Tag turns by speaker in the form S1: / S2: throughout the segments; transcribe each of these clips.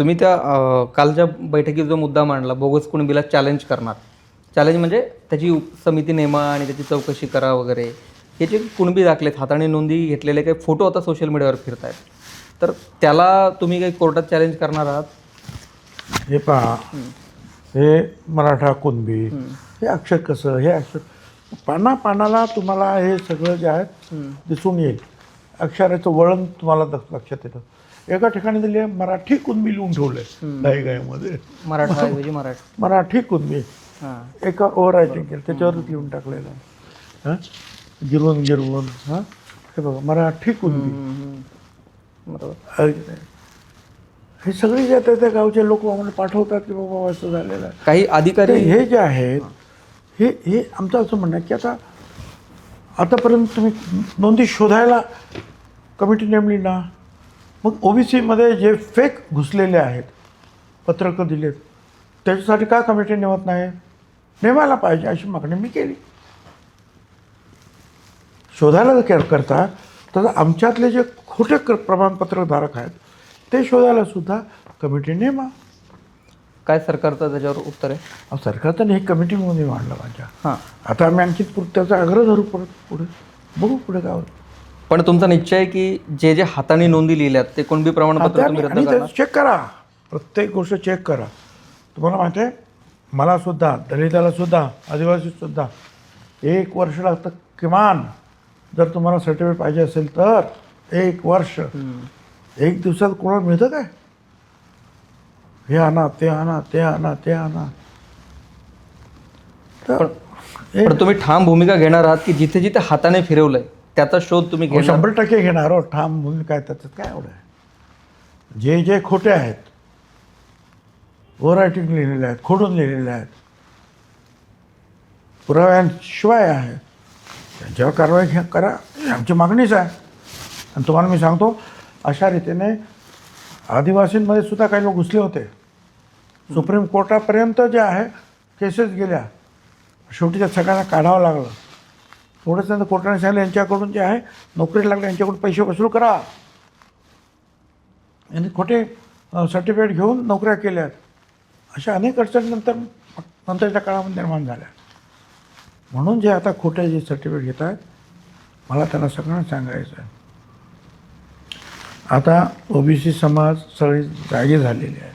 S1: तुम्ही त्या कालच्या बैठकीत जो मुद्दा मांडला बोगस कुणबीला चॅलेंज करणार. चॅलेंज म्हणजे त्याची उप- समिती नेमा आणि त्याची चौकशी करा वगैरे. हे जे कुणबी दाखलेत हाताने नोंदी घेतलेले काही फोटो आता सोशल मीडियावर फिरत आहेत तर त्याला तुम्ही काही कोर्टात चॅलेंज करणार आहात?
S2: हे पहा. हे मराठा कुणबी हे अक्षर कसं हे अक्षर पाना पानाला तुम्हाला हे सगळं जे आहे दिसून येईल. अक्षराचं वळण तुम्हाला लक्ष- लक्षात येतं. एका ठिकाणी दिले मराठी कुणबी लिहून ठेवलंय काही गायमध्ये
S1: मराठा मराठा.
S2: मराठी कुणबी. एका ओव्हर रायटिंग केलं त्याच्यावरच लिहून टाकलेलं. आहे हां? गिरवून गिरवून हां? हे बघा मराठी कुणबी.
S1: बरोबर.
S2: आहे? हे सगळे जे आता त्या गावचे लोक आम्हाला पाठवतात की बाबा असं झालेलं आहे.
S1: काही अधिकारी
S2: हे जे आहेत हे हे आमचं असं म्हणणं आहे की आता आतापर्यंत तुम्ही नोंदी शोधायला कमिटी नेमली ना. मग ओबीसीमध्ये जे फेक घुसलेले आहेत पत्रकं दिलेत त्याच्यासाठी का कमिटी नेमत नाही? नेमायला पाहिजे अशी मागणी मी केली. शोधायला जर कर- करता तर आमच्यातले जे खोटे क प्रमाणपत्रधारक आहेत ते शोधायला सुद्धा कमिटी नेमा.
S1: काय सरकारचं त्याच्यावर उत्तर आहे?
S2: अहो, सरकार तर हे कमिटी म्हणून मांडलं माझ्या.
S1: हां.
S2: आता आम्ही आणखी त्याचा आग्रह धरू परत पुढे बघू पुढे काय होतं.
S1: पण तुमचा निश्चय आहे की जे जे हाताने नोंदी लिहिल्यात ते कुणबी प्रमाणपत्र तुम्ही रद्द करणार?
S2: चेक करा. प्रत्येक गोष्ट चेक करा. तुम्हाला माहिती आहे मला सुद्धा दलिताला सुद्धा आदिवासी सुद्धा एक वर्ष लागतं किमान. जर तुम्हाला सर्टिफिकेट पाहिजे असेल तर एक वर्ष. एक दिवसात कोणाला मिळतं काय? हे आणा ते आणा ते आणा ते आणा. तर
S1: पण तुम्ही ठाम भूमिका घेणार आहात की जिथे जिथे हाताने फिरवलंय त्याचा शोध तुम्ही घेणार?
S2: शंभर टक्के घेणार हो. ठाम म्हणून काय त्याच्यात काय एवढं आहे? जे जे खोटे आहेत ओव्हर रायटिंग लिहिलेले आहेत खोडून लिहिलेले आहेत पुराव्यांशिवाय आहे त्यांच्यावर कारवाई घ्या करा. आमची मागणीच आहे. आणि तुम्हाला मी सांगतो अशा रीतीने आदिवासींमध्ये सुद्धा काही लोक घुसले होते. सुप्रीम कोर्टापर्यंत जे आहे केसेस गेल्या. शेवटी त्या सगळ्यांना काढावं लागलं. थोडंसं त्यांना कोर्टाने सांगितलं यांच्याकडून जे आहे नोकरी लागले यांच्याकडून पैसे वसूल करा. यांनी खोटे सर्टिफिकेट घेऊन नोकऱ्या केल्या. अशा अनेक अडचणीनंतर नंतरच्या काळामध्ये निर्माण झाल्या. म्हणून जे आता खोटे जे सर्टिफिकेट घेत आहेत मला त्यांना सगळ्यांना सांगायचं आहे. आता ओबीसी समाज सगळे जागे झालेले आहेत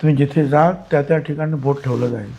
S2: तुम्ही जिथे जाल त्या त्या ठिकाणी बोट ठेवलं जाईल.